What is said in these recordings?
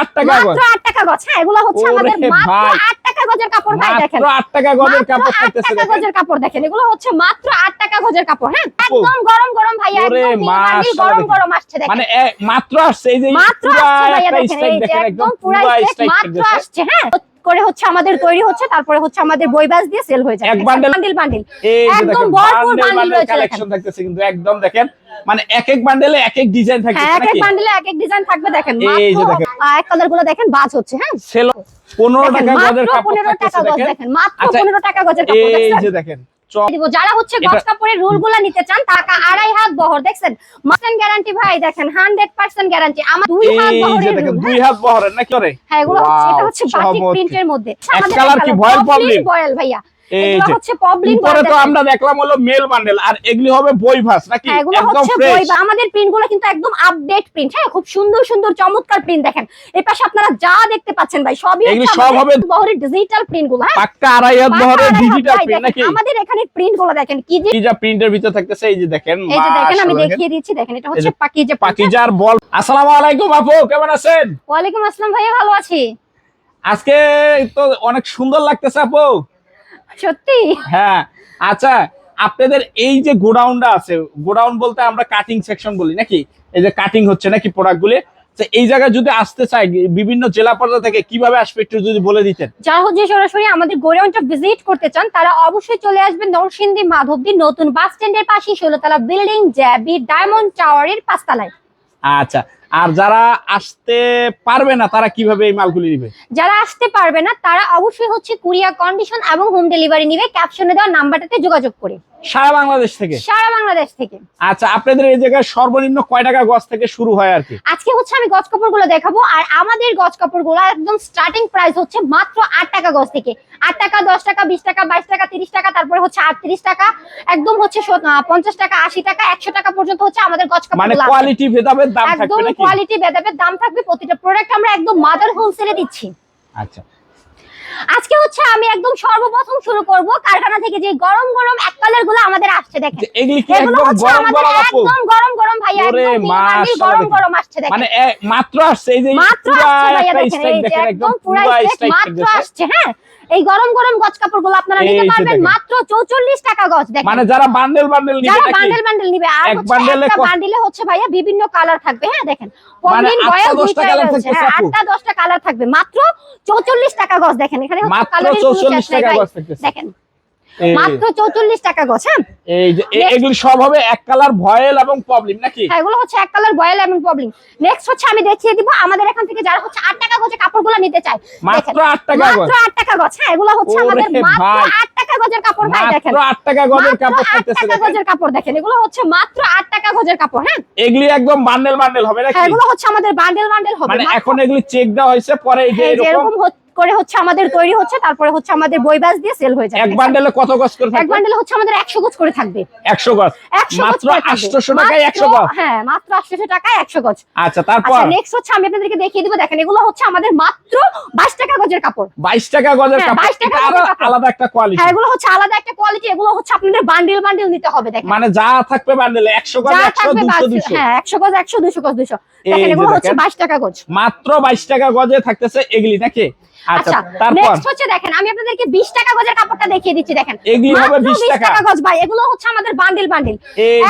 আট টাকা গজ। মাত্র 8 টাকা গজ। হ্যাঁ এগুলো হচ্ছে আমাদের মাত্র 8 টাকা গজের কাপড় ভাই দেখেন। মাত্র আট টাকা গজের কাপড় 8 থাকতেছে টাকা গজের কাপড় দেখেন। এগুলো হচ্ছে মাত্র 8 টাকা গজের কাপড় হ্যাঁ? একদম গরম গরম ভাইয়া ওরে একদম গরম গরম আসছে দেখেন। মানে মাত্র আসছে এই যে মাত্র আসছে ভাই দেখেন একদম পুরা স্ট্রাইক মাত্র আসছে হ্যাঁ? করে হচ্ছে আমাদের তৈরি হচ্ছে তারপরে হচ্ছে আমাদের বই বাস দিয়ে সেল হয়ে যায় এক বান্ডেল বান্ডেল বান্ডেল একদম দেখেন ভরপুর বান্ডেল রয়েছে কালেকশন থাকতেছে কিন্তু একদম দেখেন মানে এক এক বান্ডেলে এক এক ডিজাইন থাকবে এক এক বান্ডেলে এক এক ডিজাইন থাকবে দেখেন। এই যে দেখেন। এক কালারগুলো দেখেন বাজ হচ্ছে হ্যাঁ? সেল 15 দেখেন, টাকা গজের কাপড় 15 টাকা থাকতেছে গজ দেখেন। দেখেন মাত্র আচ্ছা, 15 টাকা গজের কাপড় এই যে দেখেন। যারা হচ্ছে গজ কাপড়ের রুলগুলা নিতে চান টাকা আড়াই হাত বহর দেখছেন? মাসেন গ্যারান্টি ভাই দেখেন হান্ড্রেড পার্সেন্ট গ্যারান্টি আমার দুই হাত বহরের দুই হাত বহরের নাকি করে হ্যাঁ এগুলো হচ্ছে এটা হচ্ছে বাটিক প্রিন্টের মধ্যে। কালার কি ভয়েল প্রবলেম ভয়েল ভাইয়া। এই যে। উপরে তো আমরা দেখলাম হলো মেল বান্ডেল আর এগুলি হবে বই ভাস নাকি? হ্যাঁ, একদম ফ্রেশ আমাদের প্রিন্ট কিন্তু একদম আপডেট প্রিন্ট হ্যাঁ খুব সুন্দর সুন্দর চমৎকার প্রিন্ট দেখেন। এই পাশে আপনারা যা দেখতে পাচ্ছেন ভাই সবই এগুলি সব হবে- বহরের ডিজিটাল প্রিন্টগুলো হ্যাঁ? পাক্কা আড়াই হাত বহরের ডিজিটাল প্রিন্ট নাকি? আমাদের এখানে প্রিন্টগুলো দেখেন কি যে যা প্রিন্টের ভিতর থাকতেছে এই যে দেখেন এই যে দেখেন আমি দেখিয়ে দিচ্ছি দেখেন এটা হচ্ছে যে পাকি যে পাকিজার বল। আসসালামু আলাইকুম আপু কেমন আছেন? আসসালাম ভাইয়া ভালো আছি। আজকে তো অনেক সুন্দর লাগতেছে আপু। সত্যি? হ্যাঁ। আচ্ছা আপনাদের এই যে গোডাউনটা আছে গোডাউন বলতে আমরা কাটিং সেকশন বলি নাকি? এই যে কাটিং হচ্ছে নাকি প্রোডাক্ট গুলি? এই জায়গায় যদি আসতে চাই বিভিন্ন জেলা পর্যায়ে থেকে কীভাবে আসবে একটু যদি বলে দিতেন? যারা হচ্ছে সরাসরি আমাদের গোডাউনটা ভিজিট করতে চান তারা অবশ্যই চলে আসবেন নরসিংদী মাধবদী নতুন বাস স্ট্যান্ডের পাশে ষোলোতলা বিল্ডিং জ্যাবি ডায়মন্ড টাওয়ারের পাঁচতলায়। আচ্ছা আর যারা আসতে পারবে না, তারা কীভাবে এই মালগুলি নিবে? যারা আসতে পারবে না, তারা অবশ্যই হচ্ছে কুরিয়ার কন্ডিশন এবং হোম ডেলিভারি নিবে। ক্যাপশনে দেওয়া নাম্বারটাতে যোগাযোগ করে। সারা বাংলাদেশ থেকে? সারা বাংলাদেশ থেকে। আচ্ছা আপনাদের এই জায়গায় সর্বনিম্ন কয় টাকা গজ থেকে শুরু হয় আর কি? আজকে হচ্ছে আমি গজ কাপড়গুলো দেখাবো আর আমাদের গজ কাপড়গুলো একদম স্টার্টিং প্রাইস হচ্ছে মাত্র আট টাকা গজ থেকে। আট টাকা দশ টাকা বিশ টাকা বাইশ টাকা তিরিশ টাকা তারপরে হচ্ছে আটত্রিশ টাকা একদম হচ্ছে সত- আহ, পঞ্চাশ টাকা আশি টাকা একশো টাকা পর্যন্ত হচ্ছে আমাদের গজ কাপড় মানে। কোয়ালিটি ভেদাভেদ দাম থাকবে নাকি? একদম কোয়ালিটি ভেদাভেদ দাম থাকবে প্রতিটা প্রোডাক্ট আমরা একদম মাদার হোলসেলে দিচ্ছি। আচ্ছা। আজকে হচ্ছে আমি একদম সর্বপ্রথম শুরু করব কারখানা থেকে যে গরম গরম এক কালারগুলো আমাদের আসছে দেখেন। এগুলি কি একদম গরম গরম আপু একদম গরম গরম ভাইয়া একদম গরম গরম আসছে দেখেন। মানে মাত্র আসছে এই যে মাত্র আসছে ভাই একটা দেখেন এই যে দেখেন, একদম পুরো পুরা স্টেক মাত্র আসছে হ্যাঁ? এই গরম গরম গজ কাপড়গুলো আপনারা নিতে পারবেন মাত্র 44 টাকা গজ দেখেন মানে যারা বান্ডেল বান্ডেল নিবে যারা বান্ডেল বান্ডেল নিবে আর একটা বান্ডেলে হচ্ছে ভাইয়া বিভিন্ন কালার থাকবে হ্যাঁ দেখেন মানে পমলিন বয়েল হ্যাঁ? আটটা দশটা কালার থাকবে মাত্র 44 টাকা গজ দেখেন এখানে হচ্ছে মাত্র কালারের কোনো 44 শেষ নাই টাকা ভাই। গজ থাকতেছে। দেখেন মাত্র 44 টাকা হ্যাঁ? এগুলি সব হবে এক কালার ভয়েল এবং প্রবলেম নাকি? হ্যাঁ এগুলো হচ্ছে এক কালার বয়েল এবং প্রবলেম নেক্সট হচ্ছে আমি দেখিয়ে দিব আমাদের এখান থেকে যারা হচ্ছে 8 টাকা গজে কাপড়গুলো নিতে চায়। মাত্র দেখেন, 8 টাকা গজ? মাত্র 8 টাকা গজ হ্যাঁ এগুলো হচ্ছে আমাদের মাত্র ভাই। 8 টাকা গজের কাপড় ভাই দেখেন। মাত্র 8 টাকা গজের কাপড় থাকতেছে টাকা দেখেন। গজের কাপড় দেখেন এগুলো হচ্ছে মাত্র 8 টাকা গজের কাপড় হ্যাঁ? এগুলি একদম বান্ডেল বান্ডেল হবে নাকি? হ্যাঁ এগুলো হচ্ছে আমাদের বান্ডেল বান্ডেল হবে মানে এখন এগুলি চেক দেওয়া হয়েছে পরে এই যে হ্যাঁ, এরকম এরকম হচ্ছে- করে হচ্ছে আমাদের তৈরি হচ্ছে তারপরে হচ্ছে আমাদের বই ব্যাস দিয়ে সেল হয়ে যায় এক বান্ডেলে কত গজ করে এক বান্ডেলে হচ্ছে আমাদের 100 গজ করে থাকবে। 100 গজ? 100 গজ মাত্র 800 টাকায় 100 গজ? হ্যাঁ মাত্র 800 টাকায় 100 গজ। আচ্ছা তারপর? আচ্ছা নেক্সট হচ্ছে আমি আপনাদেরকে দেখিয়ে দিব দেখেন এগুলো হচ্ছে আমাদের মাত্র 22 টাকা গজের কাপড়। 22 টাকা গজের হ্যাঁ, কাপড়। 22 টাকা। আলাদা একটা কোয়ালিটি হ্যাঁ এগুলো হচ্ছে আলাদা একটা কোয়ালিটি এগুলো হচ্ছে আপনাদের বান্ডিল বান্ডিল নিতে হবে দেখেন। মানে যা থাকবে বান্ডেলে 100 গজ 100 200 200 হ্যাঁ 100 গজ 100 200 গজ 200 দেখেন এগুলো হচ্ছে দেখেন। 22 টাকা গজ। মাত্র 22 টাকা গজে থাকতেছে এগুলি নাকি? আচ্ছা আচ্ছা নেক্সট হচ্ছে দেখেন আমি আপনাদেরকে 20 টাকা গজের কাপড়টা দেখিয়ে দিচ্ছি দেখেন। এগুলি হবে 20 টাকা। গজ ভাই এগুলো হচ্ছে আমাদের বান্ডিল বান্ডিল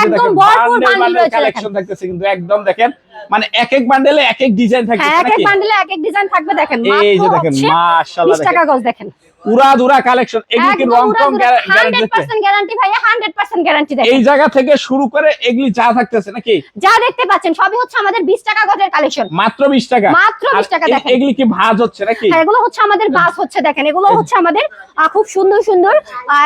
একদম ভরপুর বান্ডিল রয়েছে কালেকশন থাকতেছে কিন্তু একদম দেখেন মানে এক এক বান্ডেলে এক এক ডিজাইন থাকবে এক এক বান্ডেলে এক এক ডিজাইন থাকবে দেখেন এই যে দেখেন মাশাআল্লাহ 20 টাকা গজ দেখেন। পুরা কালেকশন এগুলি কি রং টং গ্যারান্টি 100% গ্যারান্টি ভাইয়া 100% গ্যারান্টি দেখেন এই জায়গা থেকে শুরু করে এগুলি যা থাকতেছে নাকি? যা দেখতে পাচ্ছেন সবই হচ্ছে আমাদের 20 টাকা গজের কালেকশন মাত্র 20 টাকা? মাত্র 20 টাকা দেখেন। এগুলি কি ভাঁজ হচ্ছে নাকি? হ্যাঁ এগুলো হচ্ছে আমাদের বাস হচ্ছে দেখেন এগুলো হচ্ছে আমাদের খুব সুন্দর সুন্দর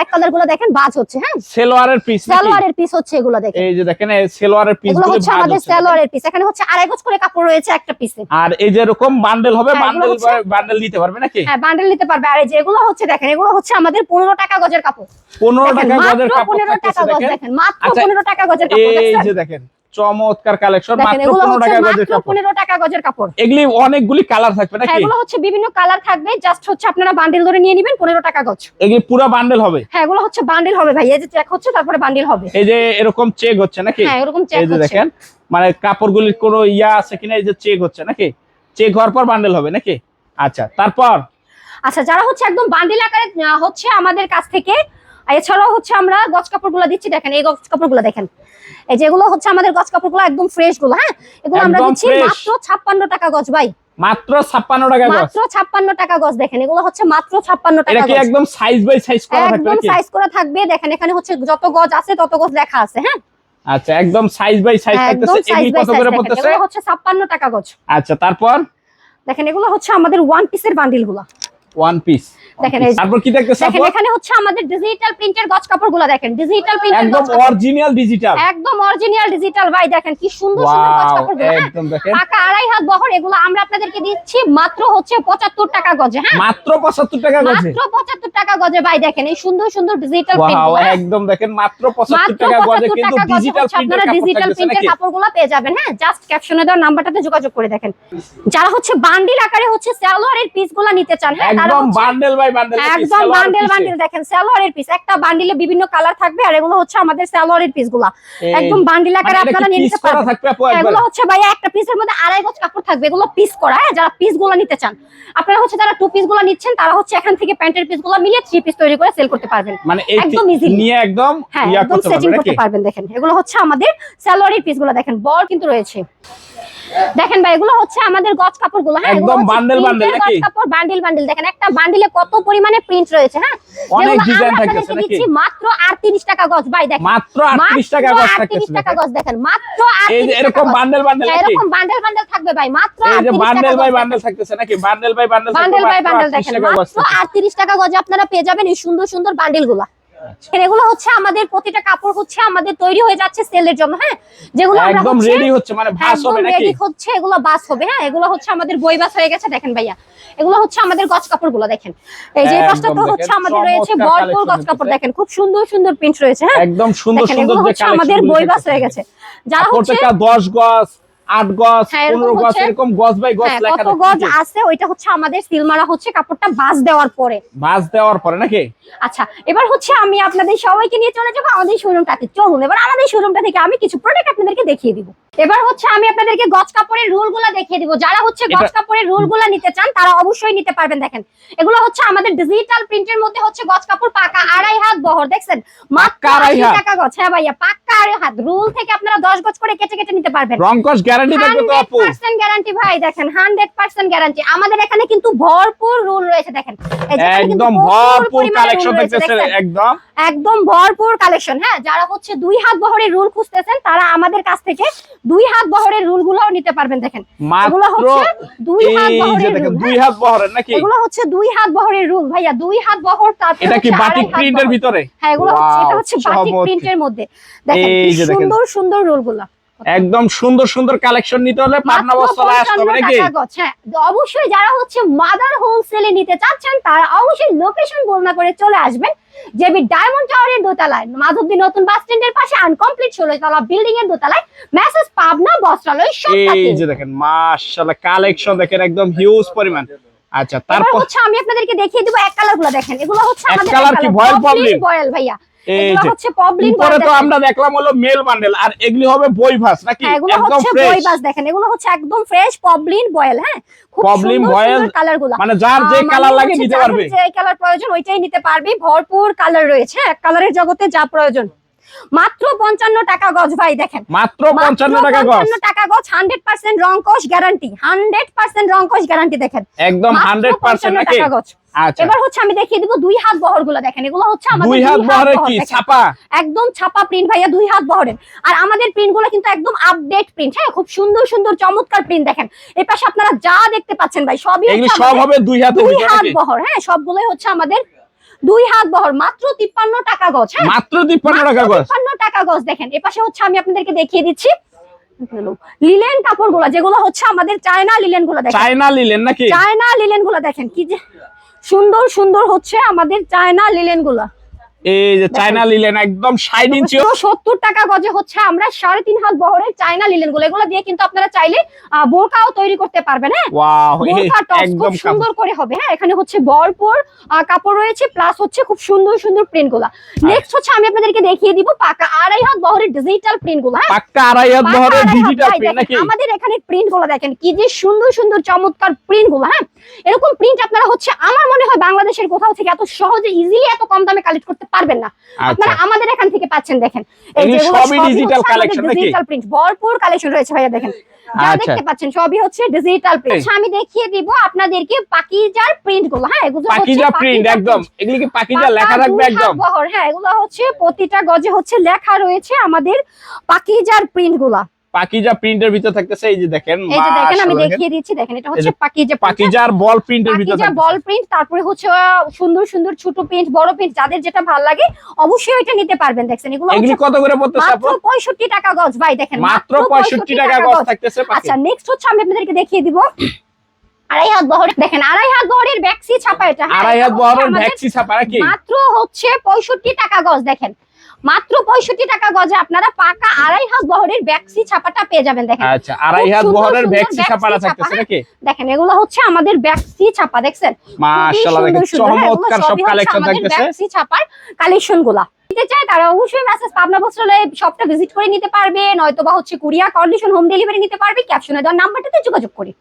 এক কালারগুলো দেখেন বাজ হচ্ছে হ্যাঁ। সেলোয়ারের পিস সালোয়ারের পিস হচ্ছে এগুলো দেখেন। এই যে দেখেন সেলোয়ারের পিস এগুলো হচ্ছে আমাদের সালোয়ারের পিস এখানে হচ্ছে আড়াই গজ করে কাপড় রয়েছে একটা পিসে আর এই যে এরকম বান্ডেল হবে হ্যাঁ, বান্ডেল হচ্ছে- বান্ডেল দিতে পারবে নাকি? হ্যাঁ বান্ডেল নিতে পারবে। আর এই যে এগুলো হচ্ছে দেখেন এগুলো হচ্ছে আমাদের পনেরো টাকা গজের কাপড়। 15 দেখেন, টাকা গজের কাপড় পনেরো টাকা গজ দেখেন। মাত্র আচ্ছা, পনেরো টাকা গজের কাপড় এই যে দেখেন চমৎকার কালেকশন মাত্র এগুলো 15 টাকা গজের কাপড়। পনেরো টাকা গজের কাপড়। এগুলি অনেকগুলি কালার থাকবে হ্যাঁ নাকি? এগুলো হচ্ছে বিভিন্ন কালার থাকবে জাস্ট হচ্ছে আপনারা বান্ডিল ধরে নিয়ে নেবেন পনেরো টাকা গজ। এগুলি পুরো বান্ডেল হবে? হ্যাঁ এগুলো হচ্ছে বান্ডিল হবে ভাই। এই যে চেক হচ্ছে তারপরে বান্ডিল হবে। এই যে এরকম চেক হচ্ছে নাকি? হ্যাঁ এরকম চেক এই যে দেখেন মানে কাপড়গুলির কোনো ইয়া আছে কিনা এই যে চেক হচ্ছে নাকি? চেক হওয়ার পর বান্ডেল হবে নাকি? আচ্ছা তারপর? আচ্ছা যারা হচ্ছে একদম বান্ডিল আকারে হচ্ছে আমাদের কাছ থেকে এছাড়াও হচ্ছে আমরা গজ কাপড়গুলো দিচ্ছি দেখেন এই গজ কাপড়গুলো দেখেন। এই যেগুলো হচ্ছে আমাদের গজ কাপড়গুলো একদম ফ্রেশগুলো হ্যাঁ? এগুলো আমরা দিচ্ছি মাত্র ছাপ্পান্ন টাকা গছ ভাই। মাত্র ছাপ্পান্ন টাকা গজ মাত্র ছাপ্পান্ন টাকা গজ দেখেন এগুলো হচ্ছে মাত্র ছাপ্পান্ন এটা টাকা কি গজ একদম সাইজ বাই সাইজ করা থাকবে একদম সাইজ করা থাকবে দেখেন এখানে হচ্ছে যত গজ আছে তত গজ লেখা আছে হ্যাঁ? আচ্ছা একদম সাইজ বাই সাইজ থাকতেছে। সাইজ কত করে পড়তেছে? এগুলো হচ্ছে ছাপ্পান্ন টাকা গজ আচ্ছা তারপর? দেখেন এগুলো হচ্ছে আমাদের ওয়ান পিসের বান্ডিলগুলো। ওয়ান পিস দেখেন তারপর কি দেখতেছে দেখেন এখানে হচ্ছে আমাদের ডিজিটাল প্রিন্টের গজ কাপড়গুলো দেখেন ডিজিটাল প্রিন্টের একদম অরিজিনাল ডিজিটাল একদম অরিজিনাল ডিজিটাল ভাই দেখেন কি সুন্দর সুন্দর গজ কাপড়গুলো হ্যাঁ? একদম দেখেন। পাকা আড়াই হাত বহর এগুলো আমরা আপনাদেরকে দিচ্ছি মাত্র হচ্ছে পঁচাত্তর টাকা গজে হ্যাঁ? মাত্র 75 টাকা গজে। মাত্র পঁচাত্তর টাকা গজে ভাই দেখেন এই সুন্দর সুন্দর ডিজিটাল প্রিন্ট একদম দেখেন মাত্র 75 টাকা গজে কিন্তু ডিজিটাল প্রিন্টের ডিজিটাল প্রিন্টের কাপড়গুলো পেয়ে যাবেন হ্যাঁ? জাস্ট ক্যাপশনে দেওয়া নাম্বারটাতে যোগাযোগ করে দেখেন। যারা হচ্ছে বান্ডিল আকারে হচ্ছে সালোয়ারের পিসগুলো নিতে চান হ্যাঁ? একদম বান্ডেল বান্ডেল একদম বান্ডেল বান্ডেল দেখেন সালোয়ারের পিস একটা বান্ডিলে বিভিন্ন কালার থাকবে আর এগুলো হচ্ছে আমাদের সালোয়ারের পিসগুলা একদম বান্ডিল আকারে মানে আপনারা নিতে পারবেন? এগুলো হচ্ছে ভাইয়া একটা পিসের মধ্যে আড়াই গজ কাপড় থাকবে। এগুলো পিস করা হ্যাঁ যারা পিসগুলো নিতে চান। আপনারা হচ্ছে যারা টু পিসগুলো নিচ্ছেন তারা হচ্ছে এখান থেকে প্যান্টের পিসগুলো মিলিয়ে থ্রি পিস তৈরি করে সেল করতে পারবেন। মানে একদম easily। নিয়ে একদম হ্যাঁ একদম সেটিং করতে পারবেন দেখেন। এগুলো হচ্ছে আমাদের সালোয়ারের পিসগুলো দেখেন বল কিন্তু রয়েছে। দেখেন ভাই এগুলো হচ্ছে আমাদের গজ কাপড়গুলো হ্যাঁ? একদম bundle bundle নাকি? কাপড় বান্ডিল বান্ডিল দেখেন একটা বান্ডিলে কত পরিমাণে প্রিন্ট রয়েছে হ্যাঁ? অনেক আমরা থাকতেছে নাকি? মাত্র 38 টাকা গজ ভাই দেখেন। মাত্র 38 টাকা গজ থাকতেছে 38 টাকা। গজ দেখেন মাত্র এই যে এরকম বান্ডেল বান্ডেল হ্যাঁ, নাকি? এরকম বান্ডেল বান্ডেল থাকবে ভাই মাত্র এই যে বান্ডেল টাকা বাই বান্ডেল থাকতেছে নাকি? Bundle by bundle bundle by bundle দেখেন মাত্র 38 টাকা গজে আপনারা পেয়ে যাবেন এই সুন্দর সুন্দর বান্ডেলগুলা। এগুলো হচ্ছে আমাদের প্রতিটা কাপড় হচ্ছে আমাদের তৈরি হয়ে যাচ্ছে সেলের জন্য হ্যাঁ? যেগুলো একদম রেডি হচ্ছে মানে একদম হবে নাকি? ready হচ্ছে এগুলো বাস হবে হ্যাঁ? এগুলো হচ্ছে আমাদের বই বাস হয়ে গেছে দেখেন ভাইয়া। এগুলো হচ্ছে আমাদের গজ কাপড়গুলো দেখেন। এই যে পাশটা তো হচ্ছে আমাদের রয়েছে ভরপুর গজ কাপড় দেখেন খুব সুন্দর সুন্দর প্রিন্ট রয়েছে হ্যাঁ? একদম সুন্দর সুন্দর যে হচ্ছে আমাদের কালেকশন বই বাস হয়ে গেছে। যারা হচ্ছে প্রত্যেকটা 10 গজ 8 গজ হ্যাঁ, এরকম 15 গজ এরকম গজ বাই গজ হ্যাঁ, লেখা গজ আছে ওইটা হচ্ছে আমাদের সিলমারা হচ্ছে কাপড়টা বাস দেওয়ার পরে। বাস দেওয়ার পরে নাকি? আচ্ছা এবার হচ্ছে আমি আপনাদের সবাইকে নিয়ে চলে যাব আমাদের শোরুমটাতে চলুন এবার আমাদের শোরুমটা থেকে আমি কিছু প্রোডাক্ট আপনাদেরকে দেখিয়ে দিব। এবার হচ্ছে আমি আপনাদেরকে গজ কাপড়ের রুলগুলা দেখিয়ে দিব। যারা হচ্ছে গজ কাপড়ের রুলগুলা নিতে চান তারা অবশ্যই নিতে পারবেন দেখেন। এগুলো হচ্ছে আমাদের ডিজিটাল প্রিন্টের মধ্যে হচ্ছে গজ কাপড় পাকা আড়াই হাত বহর দেখছেন? মাত্র আশি। টাকা গজ হ্যাঁ ভাইয়া পাক্কা আড়াই হাত। রুল থেকে আপনারা দশ গজ করে কেটে কেটে নিতে পারবেন। রংকশ গ্যারান্টি থাকবে তো আপু। 100% গ্যারান্টি ভাই দেখেন হান্ড্রেড পার্সেন্ট গ্যারান্টি আমাদের এখানে কিন্তু ভরপুর রুল রয়েছে দেখেন। একদম ভরপুর কালেকশন রয়েছে, একদম। একদম ভরপুর কালেকশন হ্যাঁ যারা হচ্ছে দুই হাত বহরের রুল খুঁজতেছেন তারা আমাদের কাছ থেকে দুই হাত বহরের রুল গুলাও নিতে পারবেন দেখেন। এগুলো হচ্ছে দুই হাত বহরের দুই? হাত বহরের নাকি? এগুলো হচ্ছে দুই হাত বহরের রুল ভাইয়া দুই হাত বহর তারপরে এটা কি বাটিক প্রিন্টের ভিতরে? হ্যাঁ এগুলো হচ্ছে এটা হচ্ছে বাটিক প্রিন্টের মধ্যে। দেখেন এই কি যে দেখেন। সুন্দর সুন্দর রুল একদম সুন্দর সুন্দর কালেকশন নিতে হলে পাবনা মাত্র আসতে হবে নাকি? টাকা গজ। তো অবশ্যই যারা হচ্ছে মাদার হোলসেলে নিতে চাচ্ছেন তারা অবশ্যই লোকেশন বর্ণনা করে চলে আসবেন। জেবি ডায়মন্ড টাওয়ারের দোতলায় মাধবদী নতুন বাস স্ট্যান্ডের পাশে আনকমপ্লিট ষোলো তলা বিল্ডিং এর দোতলায় পাবনা বস্ত্রালয় এই যে দেখেন মাশাআল্লাহ কালেকশন দেখেন একদম হিউজ পরিমাণ। আচ্ছা তারপর হচ্ছে আমি আপনাদেরকে দেখিয়ে দিব এক কালারগুলো দেখেন। এগুলো হচ্ছে আমাদের colour কি? বয়েল ভাইয়া। এই এগুলো যে হচ্ছে পবলিন উপরে তো আমরা দেখলাম হলো মেল বান্ডেল আর এগুলি হবে বই ভাস নাকি? হ্যাঁ, এগুলো হচ্ছে দেখেন। এগুলো হচ্ছে একদম ফ্রেশ পবলিন বয়েল হ্যাঁ? পবলিন বয়েল, মানে যার যে কালার লাগে নিতে পারবে। যে কালার প্রয়োজন ওইটাই নিতে পারবে। ভরপুর কালার রয়েছে হ্যাঁ? কালারের জগতে যা প্রয়োজন। মাত্র পঞ্চান্ন টাকা গজ ভাই দেখেন। মাত্র পঞ্চান্ন টাকা গজ। পঞ্চান্ন টাকা গজ হান্ড্রেড পার্সেন্ট রংকশ গ্যারান্টি হান্ড্রেড পার্সেন্ট রংকশ গ্যারান্টি দেখেন। একদম হান্ড্রেড পার্সেন্ট টাকা গজ। আচ্ছা। এবার হচ্ছে আমি দেখিয়ে দিব দুই হাত বহরগুলো দেখেন এগুলো হচ্ছে আমাদের দুই হাত বহরের বহর কি ছাপা? একদম ছাপা প্রিন্ট ভাইয়া দুই হাত বহরের। আর আমাদের প্রিন্টগুলো কিন্তু একদম আপডেট প্রিন্ট হ্যাঁ? খুব সুন্দর সুন্দর চমৎকার প্রিন্ট দেখেন। এই পাশে আপনারা যা দেখতে পাচ্ছেন ভাই সবই সব হবে দুই হাতের দুই হাত বহর হ্যাঁ? সবগুলোই হচ্ছে আমাদের দুই হাত বহর মাত্র তিপ্পান্ন টাকা গজ হ্যাঁ? মাত্র তিপ্পান্ন টাকা গজ? তিপ্পান্ন টাকা গজ দেখেন এপাশে পাশে হচ্ছে আমি আপনাদেরকে দেখিয়ে দিচ্ছি। লিলেন কাপড়গুলা যেগুলো হচ্ছে আমাদের চায়না লিলেনগুলা দেখেন। চায়না লিলেন নাকি? চায়না লিলেনগুলা দেখেন কি যে সুন্দর সুন্দর হচ্ছে আমাদের চায়না লিলেনগুলা এই যে চায়না লিলেন একদম ষাট ইঞ্চি সত্তর টাকা গজে হচ্ছে আমরা সাড়ে তিন হাত বহরের চায়না লিলেনগুলো এগুলো দিয়ে কিন্তু আপনারা চাইলে বোরকাও তৈরি করতে পারবেন হ্যাঁ? ওয়াও একদম সুন্দর করে হবে হ্যাঁ? এখানে হচ্ছে ভরপুর আহ, কাপড় রয়েছে প্লাস হচ্ছে খুব সুন্দর সুন্দর প্রিন্টগুলা। নেক্সট হচ্ছে আমি আপনাদেরকে দেখিয়ে দিব পাকা আড়াই হাত বহরের ডিজিটাল প্রিন্টগুলো হ্যাঁ? পাক্কা আড়াই হাত বহরের ডিজিটাল প্রিন্ট নাকি? আমাদের এখানে প্রিন্টগুলো দেখেন কি যে সুন্দর সুন্দর চমৎকার প্রিন্টগুলো হ্যাঁ? এরকম প্রিন্ট আপনারা হচ্ছে আমার মনে হয় বাংলাদেশের কোথাও থেকে এত সহজে ইজিলি এত কম দামে কালেক্ট করতে পারবেন না। আচ্ছা। আপনারা আমাদের এখান থেকে পাচ্ছেন দেখেন। এগুলি সবই digital collection নাকি? ডিজিটাল প্রিন্ট ভরপুর কালেকশন রয়েছে ভাইয়া দেখেন। যা আচ্ছা। দেখতে পাচ্ছেন সবই হচ্ছে ডিজিটাল প্রিন্ট আমি দেখিয়ে দিব আপনাদেরকে পাকিজার প্রিন্টগুলো হ্যাঁ এগুলো পাকিজা প্রিন্ট একদম। এগুলি কি পাকিজা লেখা থাকবে একদম? হ্যাঁ এগুলো হচ্ছে প্রতিটা গজে হচ্ছে লেখা রয়েছে আমাদের পাকিজার প্রিন্টগুলা পাকিজা প্রিন্টের ভিতর থাকতেছে এই যে দেখেন এই যে দেখেন আমি দেখিয়ে দিচ্ছি দেখেন এটা হচ্ছে পাকিজা পাকিজার বল প্রিন্টের? ভিতর পাকিজা বল প্রিন্ট তারপরে হচ্ছে সুন্দর সুন্দর ছোট প্রিন্ট বড় প্রিন্ট যাদের যেটা ভালো লাগে অবশ্যই এটা নিতে পারবেন দেখছেন এগুলো এগুলি কত করে পড়তেছে মাত্র আপু? পঁয়ষট্টি টাকা গজ ভাই দেখেন মাত্র পঁয়ষট্টি টাকা গজ থাকতেছে আচ্ছা নেক্সট হচ্ছে আমি আপনাদেরকে দেখিয়ে দিব। আড়াই হাত বহরের দেখেন আড়াই হাত বহরের ব্যাক্সি ছাপা এটা হ্যাঁ, আড়াই হাত বহরের ভ্যাক্সি ছাপা নাকি? মাত্র হচ্ছে পঁয়ষট্টি টাকা গজ দেখেন। মাত্র পঁয়ষট্টি টাকা গজে আপনারা পাকা আড়াই হাত বহরের ব্যাক্সি ছাপাটা পেয়ে যাবেন দেখেন। আচ্ছা আড়াই হাত বহরের সুন্দর ছাপাটা থাকতেছে নাকি? দেখেন এগুলো হচ্ছে আমাদের ব্যাক্সি ছাপা দেখছেন? মাশাআল্লাহ দেখেন চমৎকার সব কালেকশন থাকতেছে। ব্যাক্সি ছাপার কালেকশনগুলা নিতে চায় তারা অবশ্যই মেসেজ পাবনা বস্ত্রালয়ে শপটা ভিজিট করে নিতে পারবে নয়তো বা হচ্ছে কুরিয়ার কন্ডিশন হোম ডেলিভারি নিতে পারবে ক্যাপশনে দেওয়ার নাম্বারটাতে যোগাযোগ করি।